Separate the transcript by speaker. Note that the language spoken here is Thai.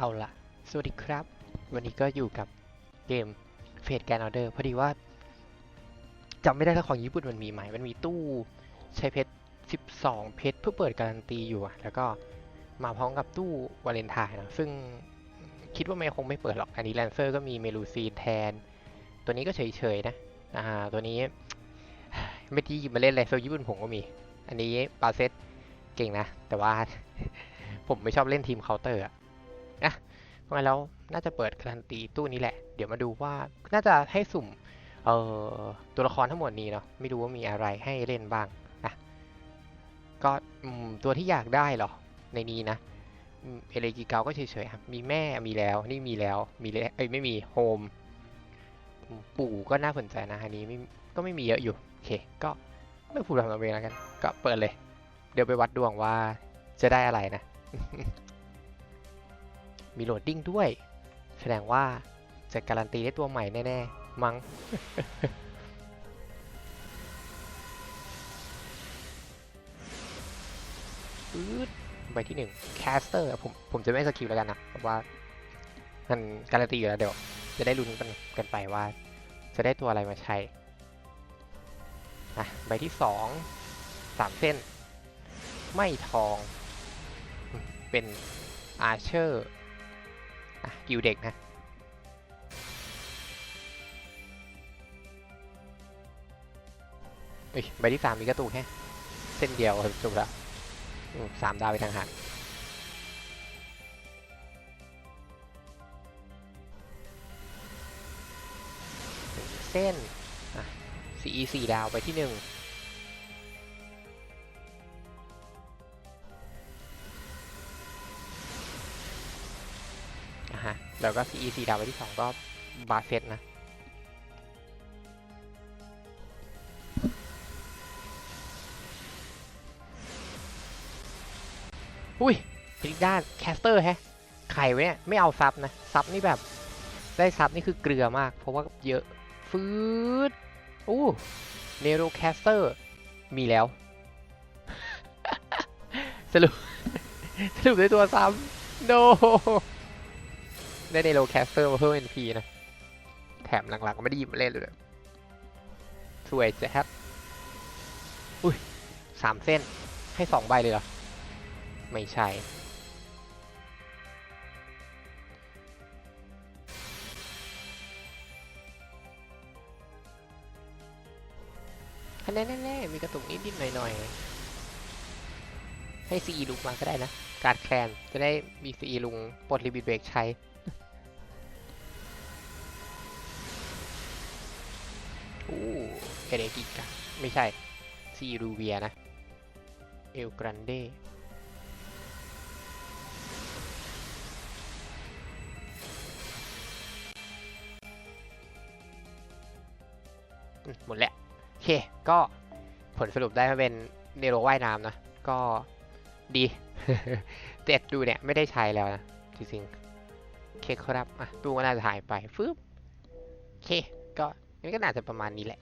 Speaker 1: เอาละสวัสดีครับ วันนี้ก็อยู่กับเกมเฟดแกนออเดอร์พอดีว่าจำไม่ได้ถ้าของญี่ปุ่นมันมีไหมมันมีตู้ใช้เพชร 12 เพชรเพื่อเปิดการันตีอยู่แล้วก็มาพร้อมกับตู้วาเลนไทน์นะซึ่งคิดว่าไม่คงไม่เปิดหรอกอันนี้แลนเซอร์ก็มีเมลูซีนแทน ตัวนี้ก็เฉยๆนะอ่าตัวนี้ไม่ที่หยิบมาเล่นเลยโซลญี่ปุ่นผมก็มี อันนี้ปาเซตเก่งนะ แต่ว่าผมไม่ชอบเล่นทีมเคาน์เตอร์อะ อะเพราะงั้นแล้วน่าจะเปิดการันตีตู้นี้แหละ เดี๋ยวมาดูว่าน่าจะให้สุ่มเอ่อตัวละครทั้งหมดนี้เนาะไม่รู้ว่ามีอะไรให้เล่นบ้างนะก็ตัวที่อยากได้เหรอในนี้นะเอเลกิเกาก็เฉยๆมีแม่มีแล้วนี่มีแล้วมีแล้วเอ้ยไม่มีโฮมปู่ก็น่าสนใจนะอันนี้ไม่ก็ไม่มีเยอะอยู่โอเค ก็ไม่พูดทำเอาเองแล้วกัน ก็เปิดเลย เดี๋ยวไปวัดดวงว่าจะได้อะไรนะ มีโหลดดิ้งด้วย แสดงว่าจะการันตีได้ตัวใหม่แน่ๆ มั้งปื๊ดใบที่หนึ่งแคสเตอร์ผมผมจะไม่สกิลแล้วกันนะเพราะว่า มันการันตีอยู่แล้วเดี๋ยว จะได้ลุ้นกันกันไปว่า จะได้ตัวอะไรมาใช้อะใบที่สองสามเส้น ไม่ทอง เป็นอาร์เชอร์ กิวเด็กนะเอ้ยใบที่สามมีกระตุกแค่เส้นเดียวจบแล้วสามดาวไปทางหางหนึ่งเส้นอะ CE สี่ดาวไปที่หนึ่ง แล้วก็ CE สี่ดาวไปที่สองก็บาเซตนะอุ้ยพลิกด้านแคสเตอร์แฮะไข่ไว้เนี่ยไม่เอาซับนะ ซับนี่แบบ ได้ซับนี่คือเกลือมาก เพราะว่าเยอะฟืดอู้เนโรแคสเตอร์มีแล้ว สรุป สรุปได้ตัวซ้ำโน ได้เนโรแคสเตอร์มาเพิ่ม NP นพีนะ แถมหลังๆก็ไม่ได้ยิบเล่นเลยสวยแจ๊บอุ้ยสามเส้นให้สองใบเลยเหรอ ไม่ใช่ คะแนนแน่ๆมีกระตุกนิดๆหน่อยๆ ให้ซีลุงมาก็ได้นะ การแคลนจะได้มีซีลุงปลดลิบิทเบรกใช้ โอ้เอเดกิกะไม่ใช่ ซีรูเวียนะ เอลกรันเดหมดแล้วโอเคก็ผลสรุปได้มาเป็นเนโรว่ายน้ำนะ ก็ดีเจ็ดดูเนี่ยไม่ได้ใช้แล้วนะ จริงๆโอเคครับอะตู้ก็น่าจะหายไปฟึบโอเคก็ งั้นก็น่าจะประมาณนี้แหละ